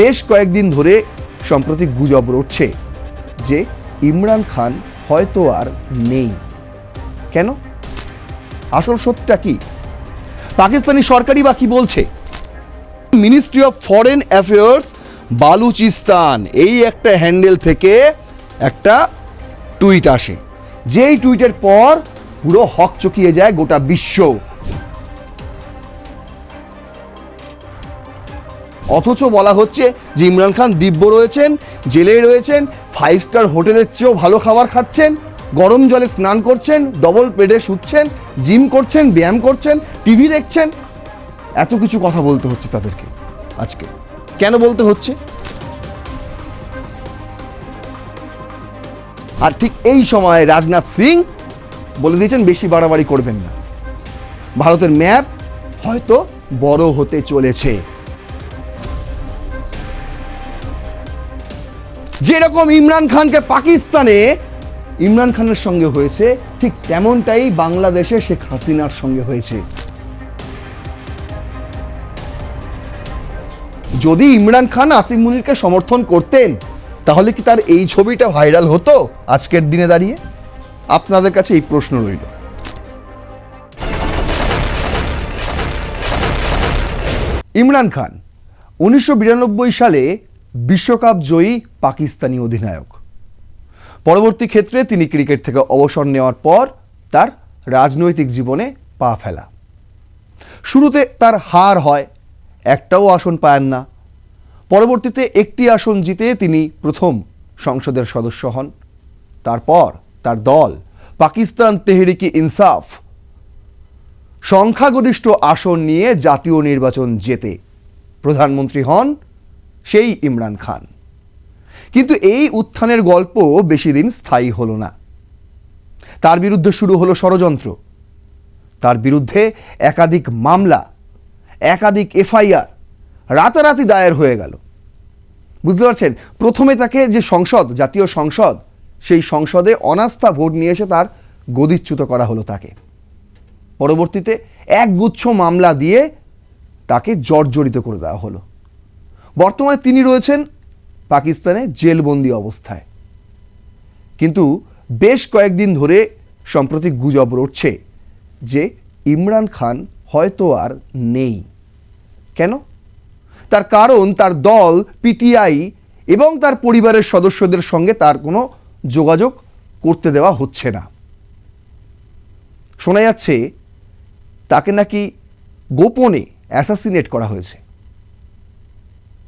বেশ কয়েকদিন ধরে সম্প্রতি গুজব রটছে যে ইমরান খান হয়তো আর নেই। কেন? আসল সত্যটা কি? পাকিস্তানি সরকারই বা কি বলছে? Ministry of foreign affairs Balochistan, এই একটা হ্যান্ডেল থেকে একটা টুইট আসে। যেই টুইটের পর পুরো হক চকিয়ে যায় গোটা বিশ্ব। অথচ বলা হচ্ছে যে ইমরান খান দিব্য রয়েছেন জেলে রয়েছেন ফাইভ স্টার হোটেলের চেয়েও ভালো খাবার খাচ্ছেন, গরম জলে স্নান করছেন ডবল পেডে শুচ্ছেন জিম করছেন, ব্যায়াম করছেন টিভি দেখছেন। এত কিছু কথা বলতে হচ্ছে তাদেরকে আজকে। কেন বলতে হচ্ছে? আর ঠিক এই সময় রাজনাথ সিং বলে দিয়েছেন, বেশি বাড়াবাড়ি করবেন না। ভারতের ম্যাপ হয়তো বড় হতে চলেছে। যেরকম ইমরান খানকে পাকিস্তানে, ইমরান খানের সঙ্গে হয়েছে, ঠিক তেমনটাই বাংলাদেশে শেখ হাসিনার সঙ্গে হয়েছে। যদি ইমরান খান আসিফ মুনিরকে সমর্থন করতেন, তাহলে কি তার এই ছবিটা ভাইরাল হতো আজকের দিনে দাঁড়িয়ে? আপনাদের কাছে এই প্রশ্ন রইল। ইমরান খান, উনিশশো বিরানব্বই সালে বিশ্বকাপ জয়ী পাকিস্তানি অধিনায়ক। পরবর্তী ক্ষেত্রে তিনি ক্রিকেট থেকে অবসর নেওয়ার পর তার রাজনৈতিক জীবনে পা ফেলা। শুরুতে তার হার হয়, একটাও আসন পায়েন না। পরবর্তীতে একটি আসন জিতে তিনি প্রথম সংসদের সদস্য হন। তারপর তার দল পাকিস্তান তেহরিকি ইনসাফ সংখ্যাগরিষ্ঠ আসন নিয়ে জাতীয় নির্বাচন জেতে প্রধানমন্ত্রী হন সেই ইমরান খান। কিন্তু এই উত্থানের গল্প বেশি দিন স্থায়ী হলো না। তার বিরুদ্ধে শুরু হলো ষড়যন্ত্র। তার বিরুদ্ধে একাধিক মামলা, একাধিক এফআইআর রাতারাতি দায়ের হয়ে গেল। বুঝতে পারছেন? প্রথমে তাকে যে সংসদ, জাতীয় সংসদ, সেই সংসদে অনাস্থা ভোট নিয়ে এসে তার গদিচ্যুত করা হলো তাকে। পরবর্তীতে একগুচ্ছ মামলা দিয়ে তাকে জর্জরিত করে দেওয়া হলো। বর্তমানে তিনি রয়েছেন পাকিস্তানে জেলবন্দি অবস্থায়। কিন্তু বেশ কয়েকদিন ধরে সম্প্রতি গুজব রটছে যে ইমরান খান হয়তো আর নেই। কেন? তার কারণ তার দল, পিটিআই এবং তার পরিবারের সদস্যদের সঙ্গে তার কোনো যোগাযোগ করতে দেওয়া হচ্ছে না। শোনা যাচ্ছে তাকে নাকি গোপনে অ্যাসাসিনেট করা হয়েছে।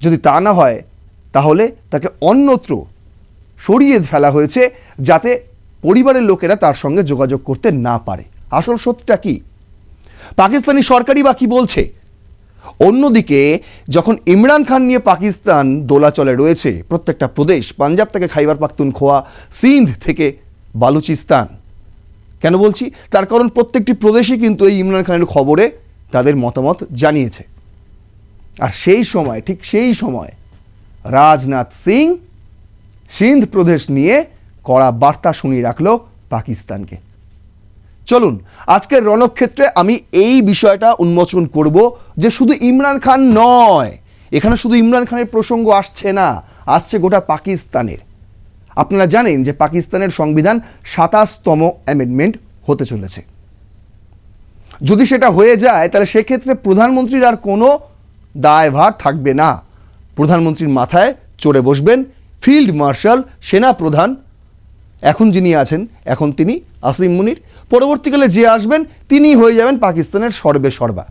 যদি তা না হয়, তাহলে তাকে অন্যত্র সরিয়ে ফেলা হয়েছে যাতে পরিবারের লোকেরা তার সঙ্গে যোগাযোগ করতে না পারে। আসল সত্যটা কি? পাকিস্তানি সরকারই বা কি বলছে? অন্যদিকে, যখন ইমরান খান নিয়ে পাকিস্তান দোলাচলে রয়েছে, প্রত্যেকটা প্রদেশ, পাঞ্জাব থেকে খাইবার পাখতুনখোয়া সিন্ধ থেকে বালুচিস্তান। কেন বলছি? তার কারণ প্রত্যেকটি প্রদেশই কিন্তু এই ইমরান খানের খবরে তাদের মতামত জানিয়েছে। আর সেই সময়, ঠিক সেই সময় রাজনাথ সিং সিন্ধ প্রদেশ নিয়ে কড়া বার্তা শুনিয়ে রাখল পাকিস্তানকে। চলুন, আজকের রণক্ষেত্রে আমি এই বিষয়টা উন্মোচন করব যে শুধু ইমরান খান নয়, এখানে শুধু ইমরান খানের প্রসঙ্গ আসছে না, আসছে গোটা পাকিস্তানের। আপনারা জানেন যে পাকিস্তানের সংবিধান সাতাশতম অ্যামেন্ডমেন্ট হতে চলেছে। যদি সেটা হয়ে যায়, তাহলে সেক্ষেত্রে প্রধানমন্ত্রীর আর কোনো দায়ভার থাকবে না। প্রধানমন্ত্রীর মাথায় চড়ে বসবেন ফিল্ড মার্শাল, সেনা প্রধান। এখন যিনি আছেন, এখন তিনি আসিম মুনির। পরবর্তীকালে যে আসবেন, তিনি হয়ে যাবেন পাকিস্তানের সর্বে সর্বা।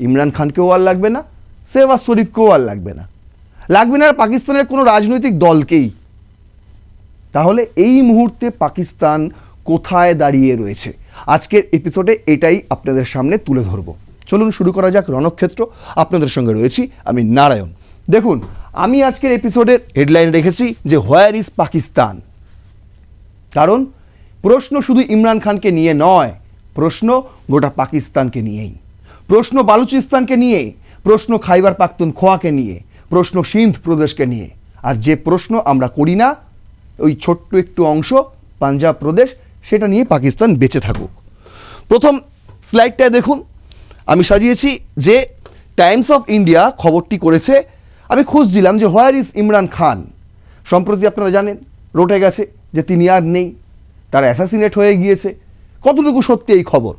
ইমরান খানকেও আর লাগবে না সেবা শরীফকেও আর লাগবে না। লাগবে না পাকিস্তানের কোনো রাজনৈতিক দলকেই। তাহলে এই মুহূর্তে পাকিস্তান কোথায় দাঁড়িয়ে রয়েছে? আজকের এপিসোডে এটাই আপনাদের সামনে তুলে ধরব। চলুন শুরু করা যাক রণক্ষেত্র। আপনাদের সঙ্গে রয়েছি আমি নারায়ণ। দেখুন, আমি আজকের এপিসোডের হেডলাইন রেখেছি যে হোয়ার ইজ পাকিস্তান কারণ, প্রশ্ন শুধু ইমরান খানকে নিয়ে নয়, প্রশ্ন গোটা পাকিস্তানকে নিয়েই। প্রশ্ন বালুচিস্তানকে নিয়ে, প্রশ্ন খাইবার পাখতুন খোয়াকে নিয়ে, প্রশ্ন সিন্ধ প্রদেশকে নিয়ে। আর যে প্রশ্ন আমরা করি না, ওই ছোট্ট একটু অংশ পাঞ্জাব প্রদেশ, সেটা নিয়ে পাকিস্তান বেঁচে থাকুক। প্রথম স্লাইডটায় দেখুন আমি সাজিয়েছি যে টাইমস অফ ইন্ডিয়া খবরটি করেছে। আমি খুঁজছিলাম যে হোয়ার ইজ ইমরান খান সম্প্রতি আপনারা জানেন, রটে গেছে যে তিনি আর নেই। তার অ্যাসাসিনেট হয়ে গিয়েছে। কতটুকু সত্যি এই খবর?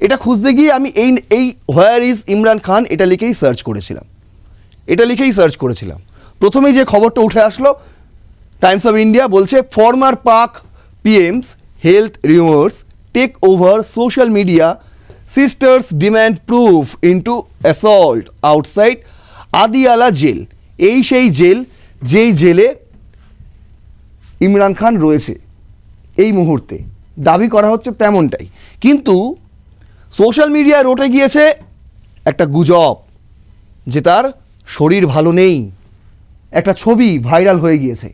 এটা খুঁজতে গিয়ে আমি এই এই হোয়ার ইজ ইমরান খান এটা লিখেই সার্চ করেছিলাম। এটা লিখেই সার্চ করেছিলাম। প্রথমেই যে খবরটা উঠে আসলো টাইমস অফ ইন্ডিয়া বলছে former Pak PM's health rumours take over social media sisters demand proof into assault outside Adiala jail এই সেই জেল যেই জেলে ইমরান খান রয়েছে এই মুহূর্তে। দাবি করা হচ্ছে তেমনটাই। কিন্তু সোশ্যাল মিডিয়ায় রটে গিয়েছে একটা গুজব যে তার শরীর ভালো নেই। একটা ছবি ভাইরাল হয়ে গিয়েছে।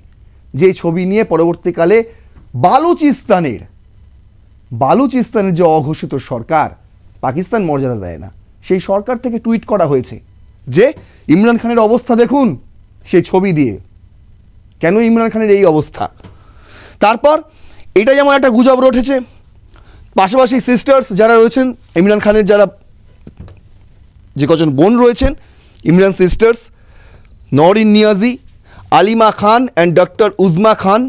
যে ছবি নিয়ে পরবর্তীকালে বালুচিস্তানের বালুচিস্তানের যে অঘোষিত সরকার পাকিস্তান মর্যাদা দেয় না। সেই সরকার থেকে টুইট করা হয়েছে যে, ইমরান খানের অবস্থা দেখুন, সেই ছবি দিয়ে। কেন ইমরান খানের এই অবস্থা? তারপর এটা যেমন একটা গুজব উঠেছে পাশাপাশি সিস্টার্স যারা রয়েছেন, ইমরান খানের যারা যে কজন বোন রয়েছেন, Imran sisters Noreen Niazi, Aleema Khan and doctor Uzma Khan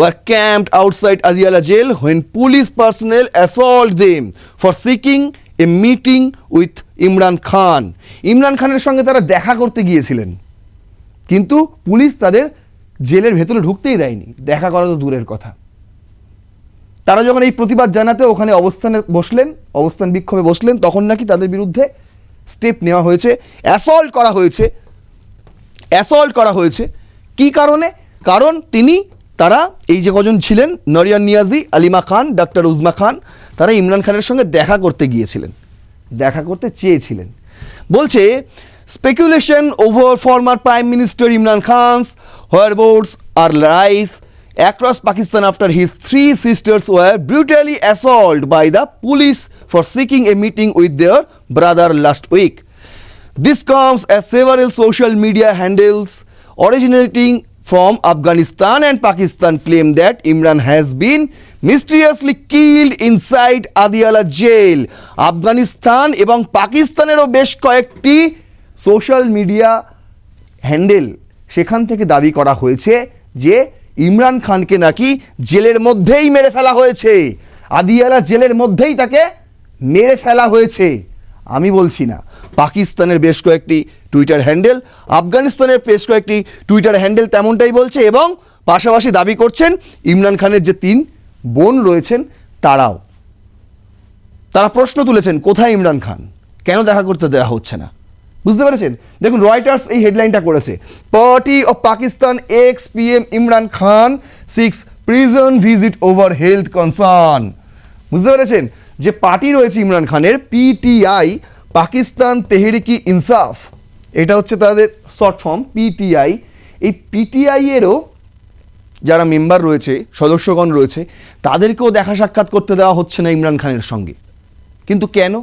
were camped outside Adiala jail when police personnel assault them for seeking a meeting with Imran Khan Imran খানের সঙ্গে তারা দেখা করতে গিয়েছিলেন। কিন্তু পুলিশ তাদের জেলের ভেতরে ঢুকতেই দেয়নি। দেখা করা তো দূরের কথা। তারা যখন এই প্রতিবাদ জানাতে ওখানে অবস্থানে বসলেন, অবস্থান বিক্ষোভে বসলেন, তখন নাকি তাদের বিরুদ্ধে স্টেপ নেওয়া হয়েছে। অ্যাসল্ট করা হয়েছে। অ্যাসল্ট করা হয়েছে। কি কারণে? কারণ তিনি তারা এই যে কজন ছিলেন, নরিয়ান নিয়াজি, আলিমা খান ডক্টর উজমা খান, তারা ইমরান খানের সঙ্গে দেখা করতে গিয়েছিলেন, দেখা করতে চেয়েছিলেন। বলছে speculation over former prime minister Imran Khan's whereabouts are rise across Pakistan after his three sisters were brutally assault by the police for seeking a meeting with their brother last week this comes as several social media handles originating from Afghanistan and Pakistan claim that Imran has been mysteriously killed inside Adiala jail. Afghanistan এবং পাকিস্তানেরও বেশ কয়েকটি social media handle সেখান থেকে দাবি করা হয়েছে যে ইমরান খানকে নাকি জেলের মধ্যেই মেরে ফেলা হয়েছে। আদিয়ালা জেলের মধ্যেই তাকে মেরে ফেলা হয়েছে। আমি বলছি না। পাকিস্তানের বেশ কয়েকটি টুইটার হ্যান্ডেল আফগানিস্তানের বেশ কয়েকটি টুইটার হ্যান্ডেল তেমনটাই বলছে এবং পাশাপাশি দাবি করছেন ইমরান খানের যে তিন বোন রয়েছেন তারাও। তারা প্রশ্ন তুলেছেন, কোথায় ইমরান খান? কেন দেখা করতে দেওয়া হচ্ছে না? বুঝতে পেরেছেন? দেখুন রয়টার্স এই হেডলাইনটা করেছে। Party of Pakistan ex P M Imran Khan seeks prison visit over health concern বুঝতে পেরেছেন? যে পার্টি রয়েছে ইমরান খানের পিটিআই পাকিস্তান তেহরিকি ইনসাফ এটা হচ্ছে তাদের শর্ট ফর্ম পিটিআই এই পিটিআই এরও যারা মেম্বার রয়েছে, সদস্যগণ রয়েছে, তাদেরকেও দেখা সাক্ষাৎ করতে দেওয়া হচ্ছে না ইমরান খানের সঙ্গে। কিন্তু কেন?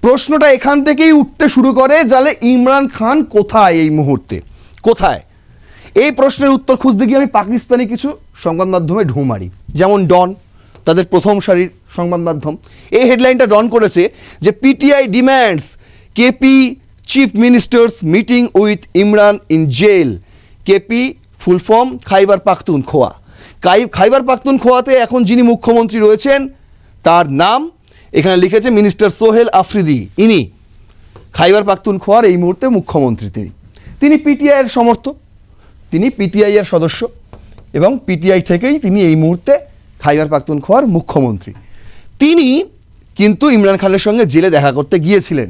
প্রশ্নটা এখান থেকেই উঠতে শুরু করে যালে ইমরান খান কোথায় এই মুহূর্তে? কোথায়? এই প্রশ্নের উত্তর খুঁজতে গিয়ে আমি পাকিস্তানি কিছু সংবাদ মাধ্যমে ঢু মারি। যেমন ডন, তাদের প্রথম সারির সংবাদ মাধ্যম। এই হেডলাইনটা ডন করেছে যে PTI demands KP chief minister's meeting with Imran in jail KP full form Khyber Pakhtunkhwa কাই খাইবার পাখতুন খোয়াতে এখন যিনি মুখ্যমন্ত্রী রয়েছেন, তার নাম এখানে লিখেছে মিনিস্টার সোহেল আফ্রিদি ইনি খাইবার পাখতুন খোয়ার এই মুহূর্তে মুখ্যমন্ত্রী তিনি। তিনি পিটিআইয়ের সমর্থক, তিনি পিটিআই এর সদস্য এবং পিটিআই থেকেই তিনি এই মুহূর্তে খাইবার পাখতুন খোয়ার মুখ্যমন্ত্রী। তিনি কিন্তু ইমরান খানের সঙ্গে জেলে দেখা করতে গিয়েছিলেন।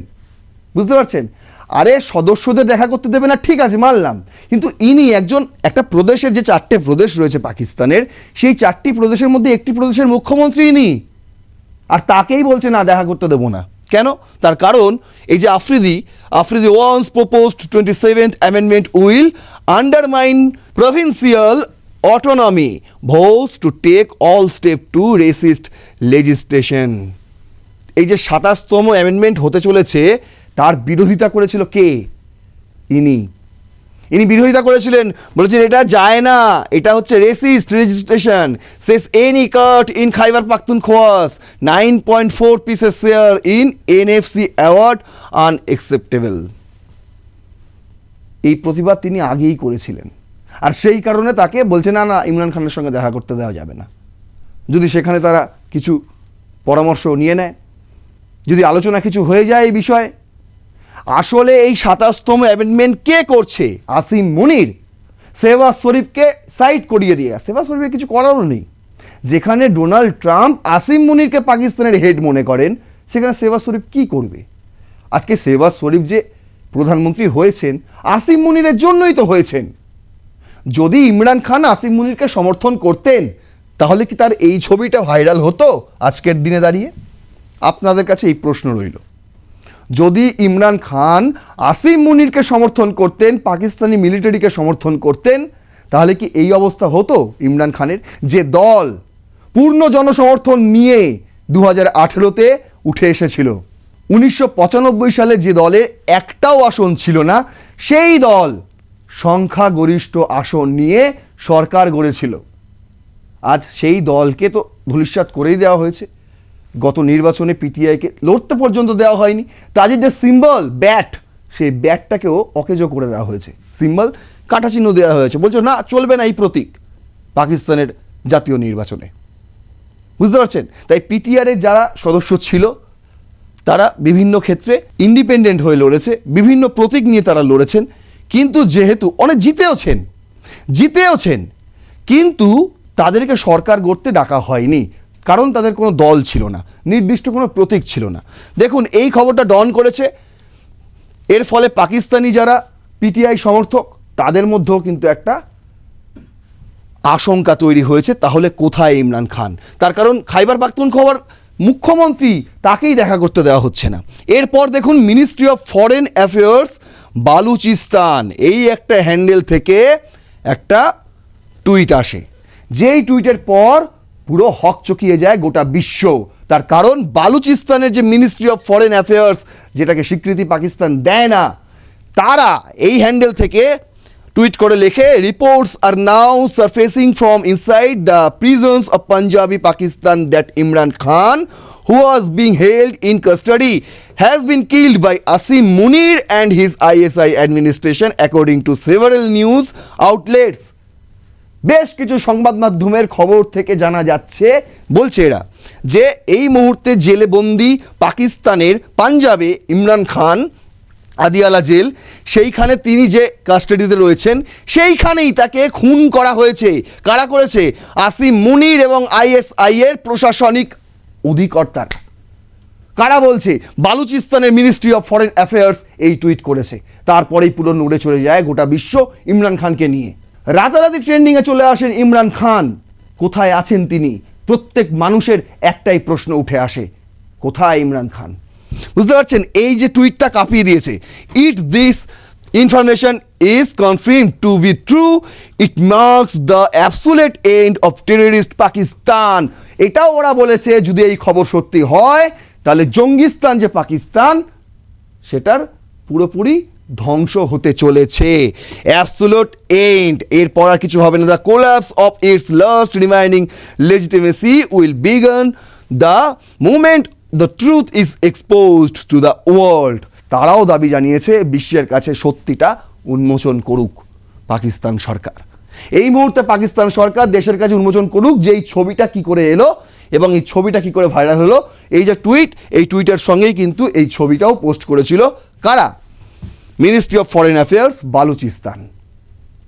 বুঝতে পারছেন? আরে সদস্যদের দেখা করতে দেবে না, ঠিক আছে, মানলাম। কিন্তু ইনি একজন, একটা প্রদেশের যে চারটে প্রদেশ রয়েছে পাকিস্তানের, সেই চারটি প্রদেশের মধ্যে একটি প্রদেশের মুখ্যমন্ত্রী ইনি। আর তাকেই বলছে, না, দেখা করতে দেবো না। কেন? তার কারণ, এই যে Afridi Afridi once proposed twenty seventh amendment will undermine provincial autonomy vows to take all step to resist legislation এই যে সাতাশতম অ্যামেন্ডমেন্ট হতে চলেছে তার বিরোধিতা করেছিল কে? ইনি। ইনি বিরোধিতা করেছিলেন। বলেছেন, এটা যায় না। এটা হচ্ছে resist registration says any cut in Khyber Pakhtunkhwa's nine point four pieces share in NFC award unacceptable এই প্রতিবাদ তিনি আগেই করেছিলেন। আর সেই কারণে তাকে বলছে, না না, ইমরান খানের সঙ্গে দেখা করতে দেওয়া যাবে না। যদি সেখানে তারা কিছু পরামর্শ নিয়ে নেয়, যদি আলোচনা কিছু হয়ে যায় এই বিষয়ে আসলে এই সাতাশতম অ্যামেন্ডমেন্ট কে করছে? আসিম মুনির। সেবাজ শরীফকে সাইড করিয়ে দিয়ে। সেবাজ শরীফের কিছু করারও নেই। যেখানে ডোনাল্ড ট্রাম্প আসিম মুনিরকে পাকিস্তানের হেড মনে করেন, সেখানে সেবাজ শরীফ কি করবে? আজকে সেবাজ শরীফ যে প্রধানমন্ত্রী হয়েছেন, আসিম মুনিরের জন্যই তো হয়েছেন। যদি ইমরান খান আসিম মুনিরকে সমর্থন করতেন, তাহলে কি তার এই ছবিটা ভাইরাল হতো আজকের দিনে দাঁড়িয়ে? আপনাদের কাছে এই প্রশ্ন রইল। যদি ইমরান খান আসিম মুনিরকে সমর্থন করতেন, পাকিস্তানি মিলিটারিকে সমর্থন করতেন, তাহলে কি এই অবস্থা হতো ইমরান খানের? যে দল পূর্ণ জনসমর্থন নিয়ে দু হাজার আঠেরোতে উঠে এসেছিল, উনিশশো পঁচানব্বই সালে যে দলের একটাও আসন ছিল না, সেই দল সংখ্যাগরিষ্ঠ আসন নিয়ে সরকার গড়েছিল। আজ সেই দলকে তো ধূলিসাৎ করেই দেওয়া হয়েছে। গত নির্বাচনে পিটিআইকে লড়তে পর্যন্ত দেওয়া হয়নি। তাদের যে সিম্বল, ব্যাট, সেই ব্যাটটাকেও অকেজো করে দেওয়া হয়েছে। সিম্বল কাটা চিহ্ন দেওয়া হয়েছে। বলছো, না, চলবে না এই প্রতীক পাকিস্তানের জাতীয় নির্বাচনে। বুঝতে পারছেন? তাই পিটিআরের যারা সদস্য ছিল, তারা বিভিন্ন ক্ষেত্রে ইন্ডিপেন্ডেন্ট হয়ে লড়েছে, বিভিন্ন প্রতীক নিয়ে তারা লড়েছেন, কিন্তু যেহেতু অনেক জিতেওছেন জিতেওছেন কিন্তু তাদেরকে সরকার গড়তে ডাকা হয়নি। কারণ তাদের কোনো দল ছিল না, নির্দিষ্ট কোনো প্রতীক ছিল না। দেখুন, এই খবরটা ডন করেছে। এর ফলে পাকিস্তানি যারা পিটিআই সমর্থক, তাদের মধ্যেও কিন্তু একটা আশঙ্কা তৈরি হয়েছে। তাহলে কোথায় ইমরান খান? তার কারণ খাইবার পাখতুনখোয়ার মুখ্যমন্ত্রী তাকেই দেখা করতে দেওয়া হচ্ছে না। এরপর দেখুন ministry of foreign affairs Balochistan, এই একটা হ্যান্ডেল থেকে একটা টুইট আসে। যেই টুইটের পর পুরো হক চকিয়ে যায় গোটা বিশ্ব। তার কারণ, বালুচিস্তানের যে মিনিস্ট্রি অফ ফরেন অ্যাফেয়ার্স যেটাকে স্বীকৃতি পাকিস্তান দেয় না, তারা এই হ্যান্ডেল থেকে টুইট করে লেখে reports are now surfacing from inside the prisons of Punjabi Pakistan that Imran Khan who was being held in custody has been killed by Asim Munir and his ISI administration according to several news outlets বেশ কিছু সংবাদ মাধ্যমের খবর থেকে জানা যাচ্ছে, বলছে এরা, যে এই মুহূর্তে জেলে বন্দি পাকিস্তানের পাঞ্জাবে ইমরান খান, আদিয়ালা জেল, সেইখানে তিনি যে কাস্টাডিতে রয়েছেন, সেইখানেই তাকে খুন করা হয়েছে। কারা করেছে? আসিম মুনির এবং আইএসআই এর প্রশাসনিক অধিকর্তারা। কারা বলছে? বালুচিস্তানের মিনিস্ট্রি অফ ফরেন অ্যাফেয়ার্স এই টুইট করেছে। তারপরেই পুরো নড়ে চলে যায় গোটা বিশ্ব ইমরান খানকে নিয়ে। রাতারাতি ট্রেন্ডিংয়ে চলে আসেন ইমরান খান। কোথায় আছেন তিনি? প্রত্যেক মানুষের একটাই প্রশ্ন উঠে আসে, কোথায় ইমরান খান? বুঝতে পারছেন? এই যে টুইটটা কাঁপিয়ে দিয়েছে it this information is confirm to be true it marks the absolute end of terrorist Pakistan এটাও ওরা বলেছে, যদি এই খবর সত্যি হয়, তাহলে জঙ্গিস্তান যে পাকিস্তান, সেটার পুরোপুরি ধ্বংস হতে চলেছে। অ্যাবসুলুট এন্ড এরপর আর কিছু হবে না। The collapse of its last remaining legitimacy will begin the moment the truth is exposed to the world তারাও দাবি জানিয়েছে, বিশ্বের কাছে সত্যিটা উন্মোচন করুক পাকিস্তান সরকার। এই মুহূর্তে পাকিস্তান সরকার দেশের কাছে উন্মোচন করুক যে এই ছবিটা কি করে এলো এবং এই ছবিটা কি করে ভাইরাল হলো, এই যে টুইট এই টুইটের সঙ্গেই কিন্তু এই ছবিটাও পোস্ট করেছিল। কারা? Ministry of foreign affairs Balochistan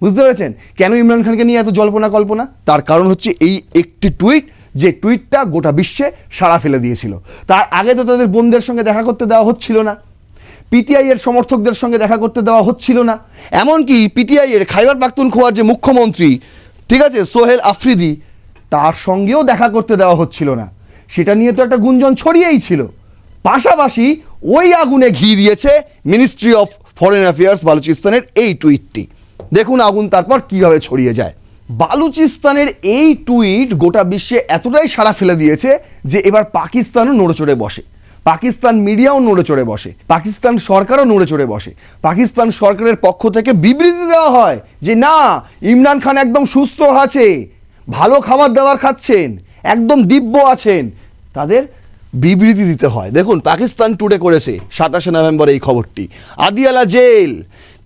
বুঝতে পেরেছেন? কেন ইমরান খানকে নিয়ে এত জল্পনা কল্পনা? তার কারণ হচ্ছে এই একটি টুইট যে টুইটটা গোটা বিশ্বে সাড়া ফেলে দিয়েছিল। তার আগে তো তাদের বোনদের সঙ্গে দেখা করতে দেওয়া হচ্ছিল না। পিটিআই এর সমর্থকদের সঙ্গে দেখা করতে দেওয়া হচ্ছিল না। এমনকি পিটিআই এর খাইবার পাখতুনখোয়ার যে মুখ্যমন্ত্রী, ঠিক আছে, সোহেল আফ্রিদি, তার সঙ্গেও দেখা করতে দেওয়া হচ্ছিল না। সেটা নিয়ে তো একটা গুঞ্জন ছড়িয়েই ছিল। পাশাপাশি ওই আগুনে ঘি দিয়েছে মিনিস্ট্রি অফ ফরেন অ্যাফেয়ার্স বালুচিস্তানের এই টুইটটি দেখুন আগুন তারপর কীভাবে ছড়িয়ে যায়। বালুচিস্তানের এই টুইট গোটা বিশ্বে এতটাই সাড়া ফেলে দিয়েছে যে এবার পাকিস্তানও নড়ে চড়ে বসে। পাকিস্তান মিডিয়াও নড়ে চড়ে বসে। পাকিস্তান সরকারও নড়ে চড়ে বসে। পাকিস্তান সরকারের পক্ষ থেকে বিবৃতি দেওয়া হয় যে, না, ইমরান খান একদম সুস্থ আছে, ভালো খাবার দাবার খাচ্ছেন, একদম দিব্য আছেন। তাদের বিবৃতি দিতে হয়। দেখুন, পাকিস্তান টুডে করেছে সাতাশে নভেম্বর এই খবরটি। Adiala jail.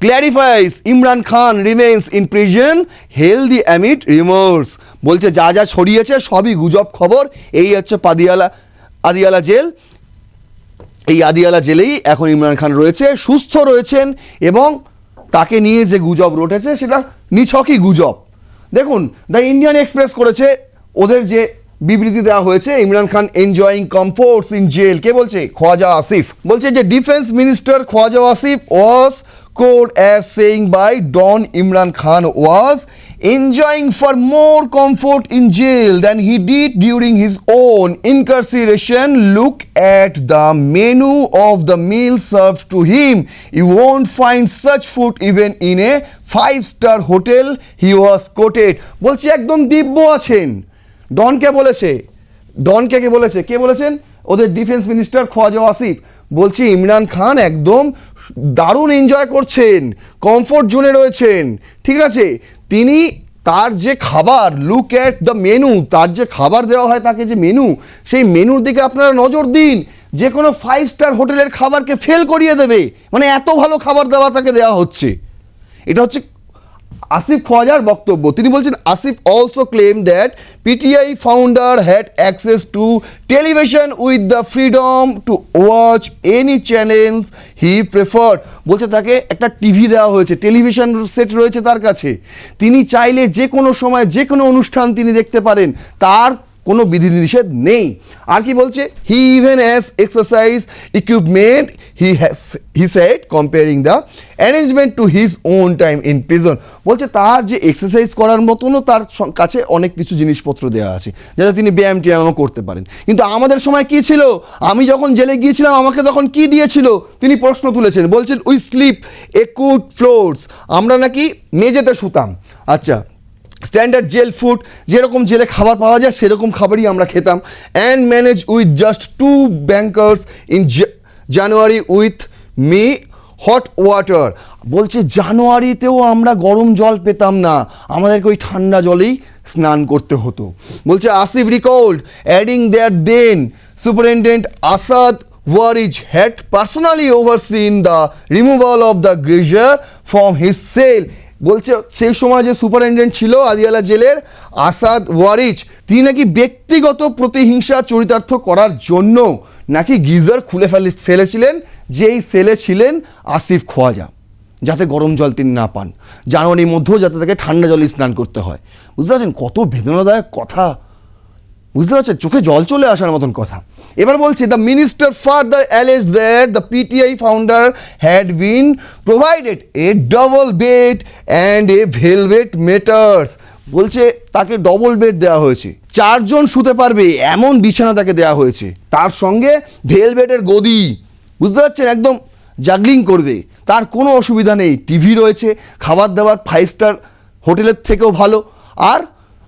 Clarifies Imran Khan remains in prison healthy amid rumours বলছে, যা যা ছড়িয়েছে সবই গুজব খবর। এই হচ্ছে পাদিয়ালা, আদিয়ালা জেল। এই আদিয়ালা জেলেই এখন ইমরান খান রয়েছে, সুস্থ রয়েছেন এবং তাকে নিয়ে যে গুজব রটেছে, সেটা নিছকই গুজব। দেখুন, দ্য ইন্ডিয়ান এক্সপ্রেস করেছে, ওদের যে বিবৃতি দেওয়া হয়েছে, Imran Khan enjoying comforts in jail কে বলছে? খোয়াজা আসিফ। বলছে যে defence minister Khawaja Asif was quoted as saying by Dawn Imran Khan was enjoying for more comfort in jail than he did during his own incarceration look at the menu of the meal serve to him you won't find such food even in a five star hotel he was quoted বলছে একদম দিব্য আছেন। ডনকে বলেছে, ডনকে কে বলেছে? কে বলেছেন? ওদের defence minister Khawaja Asif বলছি, ইমরান খান একদম দারুণ এনজয় করছেন কমফোর্ট জোনে রয়েছেন। ঠিক আছে? তিনি তার যে খাবার লুক অ্যাট দ্য মেনু তার যে খাবার দেওয়া হয় তাকে যে মেনু সেই মেনুর দিকে আপনারা নজর দিন। যে কোনো ফাইভ স্টার হোটেলের খাবারকে ফেল করিয়ে দেবে। মানে এত ভালো খাবার দাবার তাকে দেওয়া হচ্ছে। এটা হচ্ছে আসিফ খোয়াজার বক্তব্য। তিনি বলছেন, Asif also claim that PTI founder had access to television with the freedom to watch any channels he preferred বলছে, তাকে একটা টিভি দেওয়া হয়েছে টেলিভিশন সেট রয়েছে তার কাছে। তিনি চাইলে যে কোনো সময়, যে কোনো অনুষ্ঠান তিনি দেখতে পারেন, তার কোনো বিধিনিষেধ নেই। আর কি বলছে? He even has exercise equipment he he said comparing the arrangement to his own time in prison বলছে, তার যে এক্সারসাইজ করার মতনও তার কাছে অনেক কিছু জিনিসপত্র দেওয়া আছে, যাতে তিনি ব্যায়াম ট্যায়ামও করতে পারেন। কিন্তু আমাদের সময় কি ছিল? আমি যখন জেলে গিয়েছিলাম, আমাকে তখন কি দিয়েছিল? তিনি প্রশ্ন তুলেছেন, বলছেন উই স্লিপ একুট ফ্লোরস আমরা নাকি মেঝেতে শুতাম। আচ্ছা স্ট্যান্ডার্ড জেল ফুড যেরকম জেলে খাবার পাওয়া যায়, সেরকম খাবারই আমরা খেতাম। And manage with just two blankets in January with me hot water বলছে, জানুয়ারিতেও আমরা গরম জল পেতাম না। আমাদেরকে ওই ঠান্ডা জলেই স্নান করতে হতো। বলছে Asif recalled adding their then superintendent Asad Waraich had personally overseen the removal of the geyser from his cell বলছে, সেই সময় যে সুপারিনটেন্ডেন্ট ছিল আদিয়ালা জেলের আসাদ ওয়ারিজ তিনি নাকি ব্যক্তিগত প্রতিহিংসা চরিতার্থ করার জন্য নাকি গিজার খুলে ফেলে, ফেলেছিলেন, যেই সেলে ছিলেন আসিফ খোয়াজা, যাতে গরম জল তিনি না পান। জানুয়ারির মধ্যেও যাতে তাকে ঠান্ডা জলে স্নান করতে হয়। বুঝতে পারছেন কত বেদনাদায়ক কথা? বুঝতে পারছেন? চোখে জল চলে আসার মতন কথা। এবার বলছে the minister further allege that the PTI founder had been provided a double bed and a velvet mattress বলছে, তাকে ডবল বেড দেওয়া হয়েছে। চারজন শুতে পারবে, এমন বিছানা তাকে দেওয়া হয়েছে। তার সঙ্গে ভেলভেটের গদি। বুঝতে পারছেন? একদম জাগলিং করবে। তার কোনো অসুবিধা নেই। টিভি রয়েছে, খাবার দাবার ফাইভ স্টার হোটেলের থেকেও ভালো। আর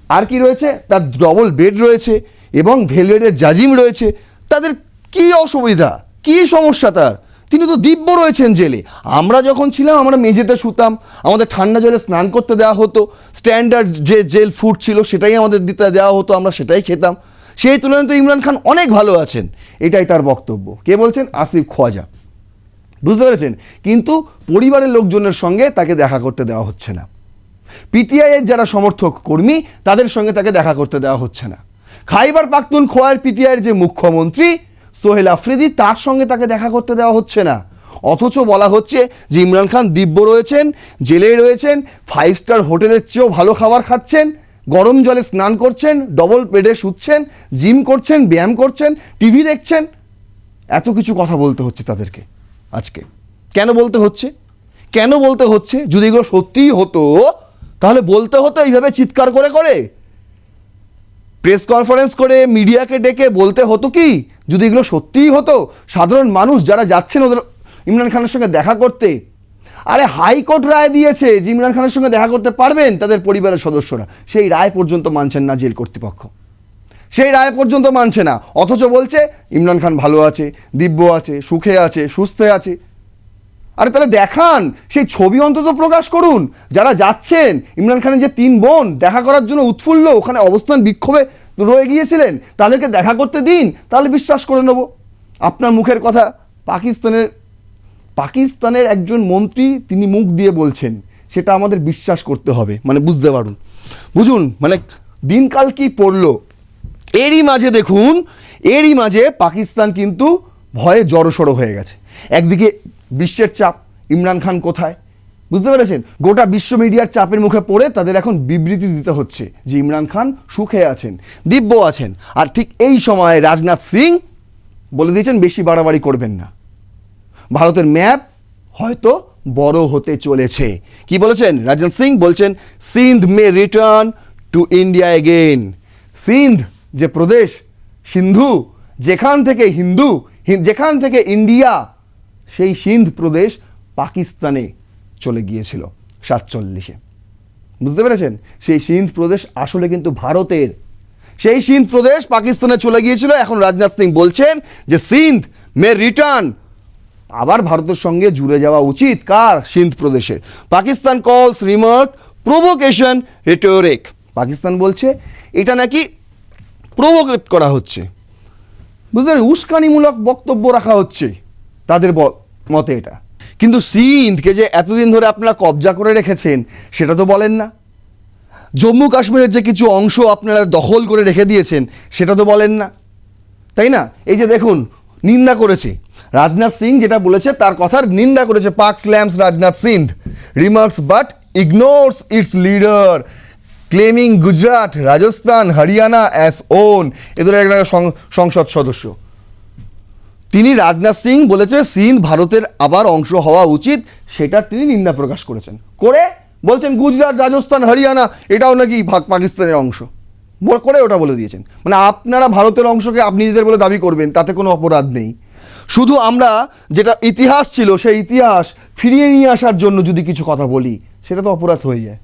আর কি রয়েছে? তার ডবল বেড রয়েছে এবং ভেলভেটের জাজিম রয়েছে। তাদের কি অসুবিধা? কি সমস্যা তার? তিনি তো দিব্য রয়েছেন জেলে। আমরা যখন ছিলাম, আমরা মেঝেতে শুতাম। আমাদের ঠান্ডা জলে স্নান করতে দেওয়া হতো। স্ট্যান্ডার্ড যে জেল ফুড ছিল, সেটাই আমাদের দিতে দেওয়া হতো, আমরা সেটাই খেতাম। সেই তুলনায় তো ইমরান খান অনেক ভালো আছেন। এটাই তার বক্তব্য। কে বলছেন? আসিফ খোয়াজা। বুঝতে পেরেছেন? কিন্তু পরিবারের লোকজনের সঙ্গে তাকে দেখা করতে দেওয়া হচ্ছে না। পিটিআইয়ের যারা সমর্থক কর্মী, তাদের সঙ্গে তাকে দেখা করতে দেওয়া হচ্ছে না। খাইবার পাখতুন খোয়ার পিটিআইয়ের যে মুখ্যমন্ত্রী, সোহেল আফ্রিদি, তার সঙ্গে তাকে দেখা করতে দেওয়া হচ্ছে না। অথচ বলা হচ্ছে যে ইমরান খান দিব্য রয়েছেন জেলে রয়েছেন ফাইভ স্টার হোটেলের চেয়েও ভালো খাবার খাচ্ছেন, গরম জলে স্নান করছেন ডবল বেডে শুচ্ছেন জিম করছেন, ব্যায়াম করছেন টিভি দেখছেন। এত কিছু কথা বলতে হচ্ছে তাদেরকে আজকে। কেন বলতে হচ্ছে? কেন বলতে হচ্ছে? যদি এগুলো সত্যিই হতো তাহলে বলতে হতো এইভাবে চিৎকার করে করে? প্রেস কনফারেন্স করে মিডিয়াকে ডেকে বলতে হতো কি? যদি এগুলো সত্যিই হতো, সাধারণ মানুষ যারা যাচ্ছেন ওদের ইমরান খানের সঙ্গে দেখা করতে, আরে হাইকোর্ট রায় দিয়েছে যে ইমরান খানের সঙ্গে দেখা করতে পারবেন তাদের পরিবারের সদস্যরা, সেই রায় পর্যন্ত মানছেন না জেল কর্তৃপক্ষ। সেই রায় পর্যন্ত মানছে না, অথচ বলছে, ইমরান খান ভালো আছে, দিব্য আছে, সুখে আছে, সুস্থে আছে। আরে তাহলে দেখান, সেই ছবি অন্তত প্রকাশ করুন। যারা যাচ্ছেন, ইমরান খানের যে তিন বোন, দেখা করার জন্য উৎফুল্ল, ওখানে অবস্থান বিক্ষোভে রয়ে গিয়েছিলেন, তাদেরকে দেখা করতে দিন, তাহলে বিশ্বাস করে নেব। আপনার মুখের কথা পাকিস্তানের পাকিস্তানের একজন মন্ত্রী তিনি মুখ দিয়ে বলছেন, সেটা আমাদের বিশ্বাস করতে হবে মানে বুঝতে পারুন। বুঝুন মানে দিনকাল কি পড়ল, এরই মাঝে দেখুন, এরই মাঝে পাকিস্তান কিন্তু ভয়ে জড়সড়ো হয়ে গেছে। একদিকে বিশ্বের চাপ, ইমরান খান কোথায়? বুঝতে পেরেছেন? গোটা বিশ্ব মিডিয়ার চাপের মুখে পড়ে তাদের এখন বিবৃতি দিতে হচ্ছে যে ইমরান খান সুখে আছেন, দিব্য আছেন। আর ঠিক এই সময়ে রাজনাথ সিং বলে দিয়েছেন, বেশি বাড়াবাড়ি করবেন না। ভারতের ম্যাপ হয়তো বড় হতে চলেছে। কি বলেছেন? রাজনাথ সিং বলছেন, Sindh may return to India again Sindh যে প্রদেশ, সিন্ধু, যেখান থেকে হিন্দু যেখান থেকে ইন্ডিয়া সেই সিন্ধ প্রদেশ পাকিস্তানে চলে গিয়েছিল সাতচল্লিশে। বুঝতে পেরেছেন? সেই সিন্ধ প্রদেশ আসলে কিন্তু ভারতের। সেই সিন্ধ প্রদেশ পাকিস্তানে চলে গিয়েছিল। এখন রাজনাথ সিং বলছেন যে সিন্ধ মে রিটার্ন আবার ভারতের সঙ্গে জুড়ে যাওয়া উচিত। কার? সিন্ধ প্রদেশের। পাকিস্তান কলস রিমোট প্রভোকেশন রেটোরিক পাকিস্তান বলছে, এটা নাকি প্রভোকেট করা হচ্ছে। বুঝতে পারি উস্কানিমূলক বক্তব্য রাখা হচ্ছে। তাদের মতে এটা। কিন্তু সিন্ধকে যে এতদিন ধরে আপনারা কবজা করে রেখেছেন, সেটা তো বলেন না। জম্মু কাশ্মীরের যে কিছু অংশ আপনারা দখল করে রেখে দিয়েছেন, সেটা তো বলেন না। তাই না? এই যে দেখুন, নিন্দা করেছে। রাজনাথ সিং যেটা বলেছে, তার কথার নিন্দা করেছে Pak slams Rajnath Singh remarks but ignores its leader claiming Gujarat Rajasthan Haryana as own এদের একটা সংসদ সদস্য। তিনি রাজনাথ সিং বলেছে সিন্ধ ভারতের আবার অংশ হওয়া উচিত, সেটা তিনি নিন্দা প্রকাশ করেছেন। করে বলছেন, গুজরাট, রাজস্থান, হরিয়ানা, এটাও নাকি পাকিস্তানের অংশ। করে ওটা বলে দিয়েছেন। মানে আপনারা ভারতের অংশকে আপনি নিজেদের বলে দাবি করবেন, তাতে কোনো অপরাধ নেই। শুধু আমরা যেটা ইতিহাস ছিল, সেই ইতিহাস ফিরিয়ে নিয়ে আসার জন্য যদি কিছু কথা বলি, সেটা তো অপরাধ হয়ে যায়।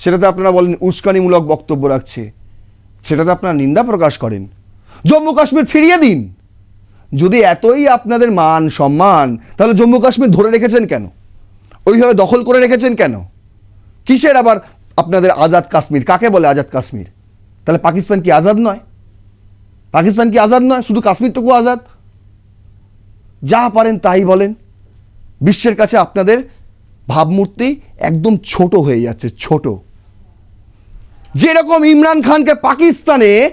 সেটাতে আপনারা বলেন, উস্কানিমূলক বক্তব্য রাখছে। সেটাতে আপনারা নিন্দা প্রকাশ করেন। জম্মু কাশ্মীর ফিরিয়ে দিন। যদি এতই আপনাদের মান, সম্মান, তাহলে জম্মু কাশ্মীর ধরে রেখেছেন কেন? ওইভাবে দখল করে রেখেছেন কেন? কিসের আবার আপনাদের আজাদ কাশ্মীর? কাকে বলে আজাদ কাশ্মীর? তাহলে পাকিস্তান কি আজাদ নয়? পাকিস্তান কি আজাদ নয়? শুধু কাশ্মীরটুকু আজাদ? যা পারেন তাই বলেন। বিশ্বের কাছে আপনাদের ভাবমূর্তি একদম ছোট হয়ে যাচ্ছে, ছোট। যেরকম ইমরান খানকে পাকিস্তানে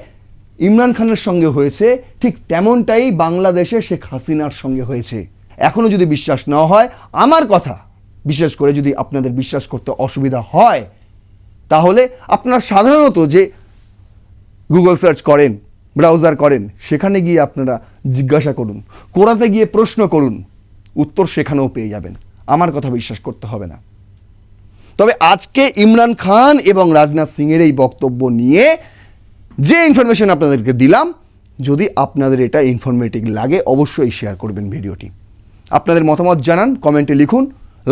ইমরান খানের সঙ্গে হয়েছে, ঠিক তেমনটাই বাংলাদেশে শেখ হাসিনার সঙ্গে হয়েছে। এখনও যদি বিশ্বাস না হয়, আমার কথা, বিশেষ করে যদি আপনাদের বিশ্বাস করতে অসুবিধা হয়, তাহলে আপনার সাধারণত যে গুগল সার্চ করেন ব্রাউজার করেন, সেখানে গিয়ে আপনারা জিজ্ঞাসা করুন, কোরাতে গিয়ে প্রশ্ন করুন, উত্তর সেখানেও পেয়ে যাবেন। আমার কথা বিশ্বাস করতে হবে না। তবে আজকে ইমরান খান এবং রাজনাথ সিংয়ের এই বক্তব্য নিয়ে যে ইনফরমেশন আপনাদেরকে দিলাম, যদি আপনাদের এটা ইনফরমেটিভ লাগে, অবশ্যই শেয়ার করবেন ভিডিওটি। আপনাদের মতামত জানান কমেন্টে লিখুন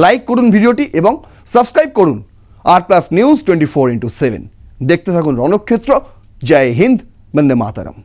লাইক করুন ভিডিওটি এবং সাবস্ক্রাইব করুন। R plus news twenty four into seven দেখতে থাকুন রণক্ষেত্র। জয় হিন্দ, বন্দে মাতারাম।